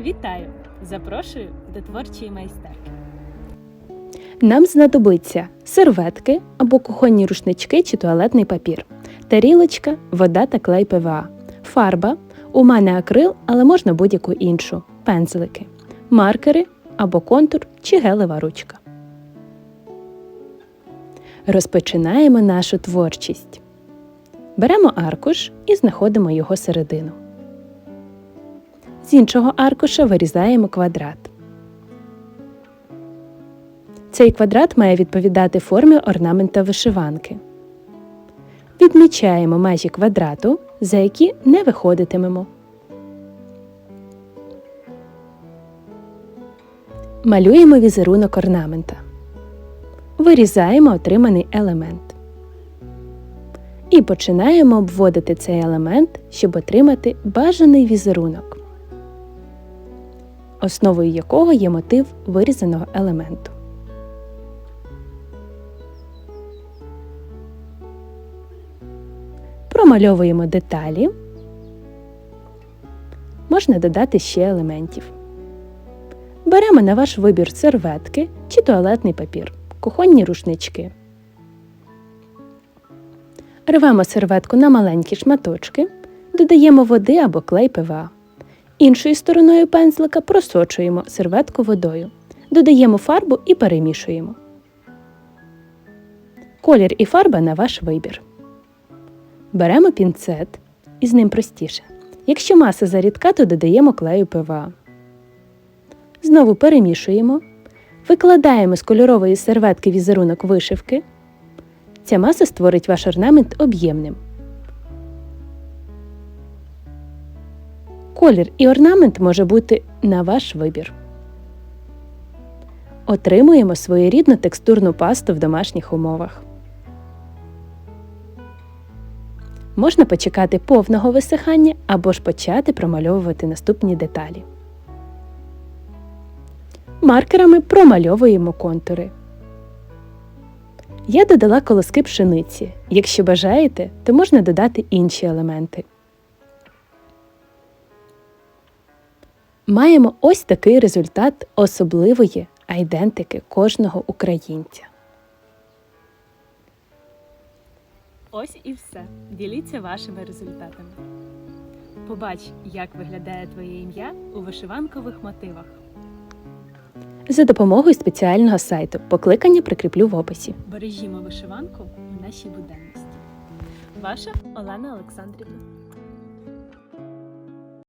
Вітаю! Запрошую до творчої майстерки. Нам знадобиться серветки або кухонні рушнички чи туалетний папір, тарілочка, вода та клей ПВА, фарба, у мене акрил, але можна будь-яку іншу, пензлики, маркери або контур чи гелева ручка. Розпочинаємо нашу творчість. Беремо аркуш і знаходимо його середину. З іншого аркуша вирізаємо квадрат. Цей квадрат має відповідати формі орнамента вишиванки. Відмічаємо межі квадрату, за які не виходитимемо. Малюємо візерунок орнамента. Вирізаємо отриманий елемент. І починаємо обводити цей елемент, щоб отримати бажаний візерунок, основою якого є мотив вирізаного елементу. Промальовуємо деталі. Можна додати ще елементів. Беремо на ваш вибір серветки чи туалетний папір, кухонні рушнички. Рвемо серветку на маленькі шматочки, додаємо води або клей ПВА. Іншою стороною пензлика просочуємо серветку водою, додаємо фарбу і перемішуємо. Колір і фарба на ваш вибір. Беремо пінцет, і з ним простіше. Якщо маса зарідка, то додаємо клею ПВА. Знову перемішуємо. Викладаємо з кольорової серветки візерунок вишивки. Ця маса створить ваш орнамент об'ємним. Колір і орнамент може бути на ваш вибір. Отримуємо своєрідну текстурну пасту в домашніх умовах. Можна почекати повного висихання або ж почати промальовувати наступні деталі. Маркерами промальовуємо контури. Я додала колоски пшениці. Якщо бажаєте, то можна додати інші елементи. Маємо ось такий результат особливої айдентики кожного українця. Ось і все. Діліться вашими результатами. Побач, як виглядає твоє ім'я у вишиванкових мотивах. За допомогою спеціального сайту покликання прикріплю в описі. Бережімо вишиванку в нашій буденності. Ваша Олена Олександрівна.